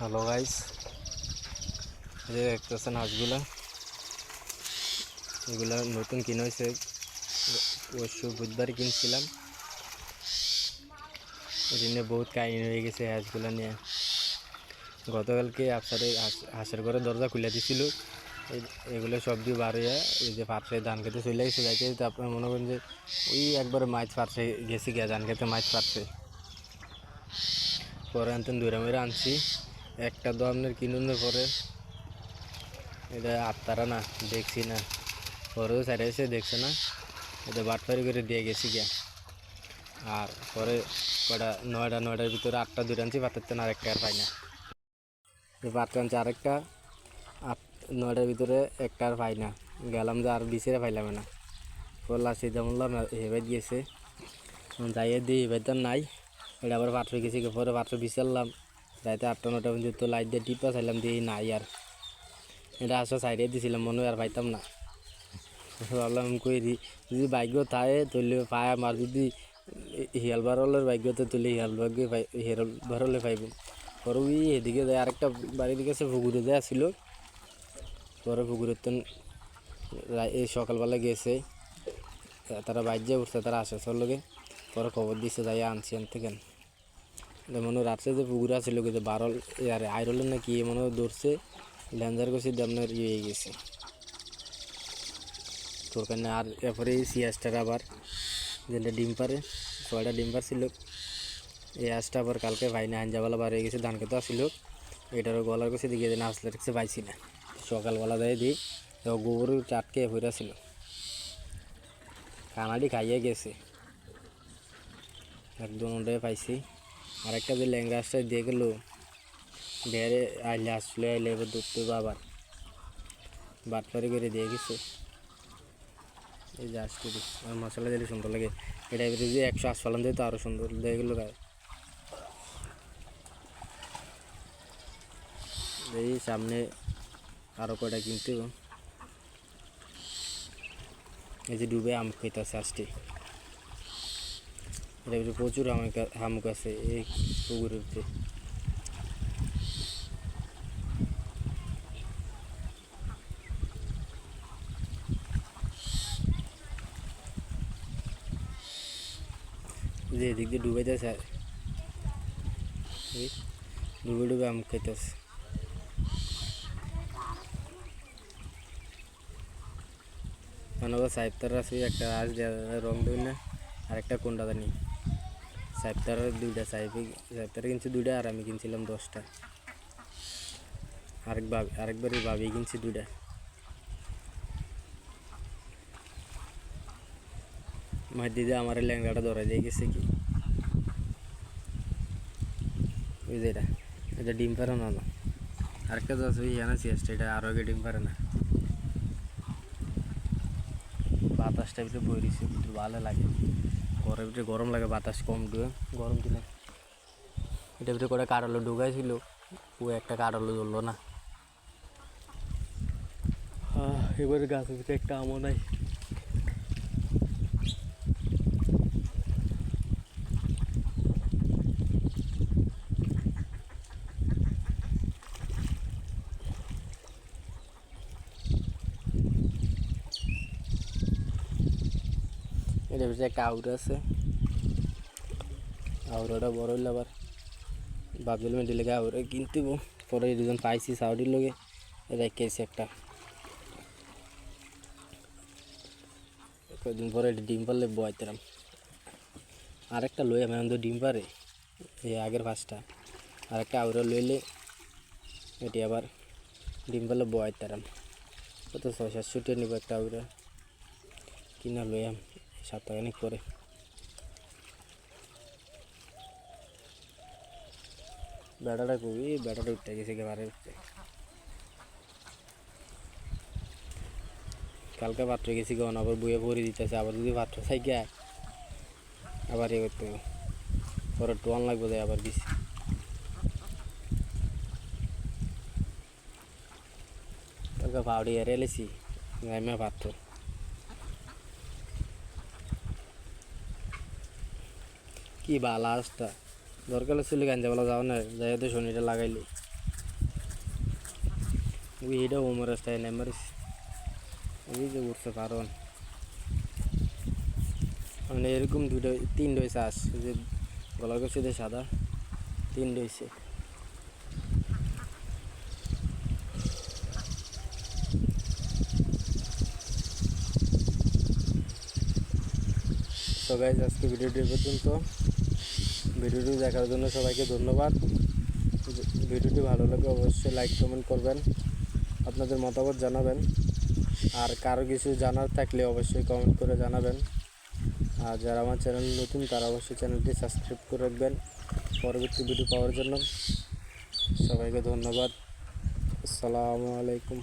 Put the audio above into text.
Hello guys যে দেখতেছেন হাঁসগুলা। এগুলা নতুন কিনে হয়েছে পরশু বুধবার কিনছিলাম। এদিনে বহুত কাহিনী হয়ে গেছে হাঁসগুলা নিয়ে। গতকালকে আপনাদের হাঁসের ঘরে দরজা খুলে দিছিল। এগুলো সব দিয়ে বার হইয়া এই যে পাত্রে ধান খেতে চলে গেছে যাইতে আপনার মনে করেন যে ওই একবার মাছ পাত্রে গেছি গিয়া, ধান খেতে মাছ পাত্রে পরে আনতেন দূরে মেরে আনছি। একটা তো আপনার কিনুনের পরে। এটা আত্মারা না, দেখছি না। পরেও সাইডে এসে দেখছে না। এটা বাটপারি করে দিয়ে গেছি গিয়া। আর পরে কটা নয়টা, নয়টার ভিতরে আটটা দূরে আনছি পাতাতেন আর একটা আর পাই না। পাত্র আনছি আরেকটা, আট, নয়টার ভিতরে একটা আর পাই না। গেলাম যে আর বিচেরা পাইলাম না। পরে লাস্টে যেমন হেবে গিয়েছে। যাইয়ে দিয়ে তো নাই। এটা আবার পাত্র গেছি পরে পাত্র বিছাললাম রাতে আটটা নটা পর্যন্ত লাইট দিয়ে টিপা চাইলাম দিয়ে নাই আর। এটা আসা সাইডে দিছিলাম, মনে আর পাইতাম না। ভাবলাম কই যদি ভাগ্য থাকে তুলে পায় আমার যদি হিয়াল বারলের ভাগ্য তো তুলে হিয়াল ভাগ্য পাই হিয়াল বারলে পাইব। পরে ওই এদিকে যায়, আরেকটা বাড়ির দিকে পুকুরে যায় আসছিল পরে পুকুরের তো এই সকালবেলা গেছে। তারা বাইরে উঠছে, তারা আসে সব লোকে পরে খবর দিছে যাই আনছি, আনতে কেন? মনে রাত্রে যে পুকুরে আসছিল যে বারল আর না কি মনে ধরছে ল্যান্সার করছে আপনার ইয়ে হয়ে গেছে। তোর কারণে আর এরপরে সিয়াসটার আবার, যেটা ডিম পারে ছয়টা ডিম পারছিল। এই আঁশটা আবার কালকে ভাই না হাঞ্জাবেলা বার হয়ে গেছে ধান খেতে আসছিল এটারও গলার কাছে দিকে দিন আসলে রেখেছে পাইছি না। সকালবেলা দেয় দিই গোবর চাটকে হইরা ছিল কানাডি খাইয়ে গেছে। একদম ওটাই পাইছি। আরেকটা যে ল্যাংরা আসটা দিয়ে গেল বেড়ে আইলে আসলে আইলে এবার ধরতে হবে আবার। বাটপারি করে দিয়ে গেছে। এই যে আসতে আর মশলা দিলে সুন্দর লাগে। এটা এবার যদি একশো আশ দেয়, তো আরও সুন্দর দিয়ে গেলো এই সামনে আরও কয়টা কিনতে এই যে ডুবে আম খাইতেছে আসতে এটা ভিতরে প্রচুর আমুক হামুক আছে, এই পুকুরের ভিতরে যে এদিক দিয়ে ডুবাইতেছে, এই ডুবে ডুবে আম খাইতেছে। মানবা সাহেবতার আছে একটা আজ রং দেবেন না আর একটা কোনটা জানি সাহেবতার দুইটা সাহেব সাহেবতার কিনছি দুইটা আর আমি কিনছিলাম দশটা। আরেক ভাবি আরেকবারই ভাবি কিনছি দুইটা। মার দিদি আমার ল্যাংড়াটা ধরা দিয়ে গেছে কি? ওই এটা এটা ডিম পারে না। না আরেকটা আছে, ওই ইয়ানা সিয়াসটা এটা আরও আগে ডিম পারে না বাতাসটা ভিতরে বই ভালো লাগে। ঘরের ভিতরে গরম লাগে, বাতাস কম ডুবে গরম দিলে এটা ভিতরে করে কাটালো ঢুকাইছিল, ও একটা কাটালো ধরলো না। এবারে গাছের ভিতরে একটা আমও নাই। এটার ভিতরে একটা আউট আছে আউরাটা বড় হইলে আবার ভাবছিল মেয়েটি লেগে আউরে কিনতে পরে দুজন পাইছি সাউডির লগে রেখেছি একটা কয়েকদিন পরে এটা ডিম পারলে বয়াইতাম আরেকটা লই আমি তো ডিম পারে এই আগের পাঁচটা আরেকটা আউরা লইলে এটি আবার ডিম পারলে বয়াইতাম কত ছয় সাতশো নিব একটা আউরা কিনা লইয়াম সপ্তাহখানিক পরে। বেড়াটা খুবই বেড়াটা উঠতে গেছে একেবারে। উঠতে কালকে পাত্র গেছি গন আবার বইয়ে ভরে দিতেছে, আবার যদি পাত্র থাকি, আবার ইয়ে করতে হবে। পরে টোয়ান লাগবে দেয় আবার দিছি। কালকে এরে এলেছি গাইমে পাত্র কি বা লাস্টটা দরকার ছিল গাঞ্জাবেলা যাও না, যাই তো শনিটা লাগাইলি। ওই এটা ওমর রাস্তায় নেম্বার ওই যে উঠছে কারণ মানে এরকম দুটো তিনটে হয়েছে আস যে গলার কাছে সাদা তিনটে হয়েছে তো গাইজ আজকে ভিডিওটি পর্যন্ত। ভিডিওটি দেখার জন্য সবাইকে ধন্যবাদ। ভিডিওটি ভালো লাগে অবশ্যই লাইক কমেন্ট করবেন, আপনাদের মতামত জানাবেন, আর কারও কিছু জানার থাকলে অবশ্যই কমেন্ট করে জানাবেন। আর যারা আমার চ্যানেল নতুন, তারা অবশ্যই চ্যানেলটি সাবস্ক্রাইব করে রাখবেন পরবর্তী ভিডিও পাওয়ার জন্য। সবাইকে ধন্যবাদ। আসসালামু আলাইকুম।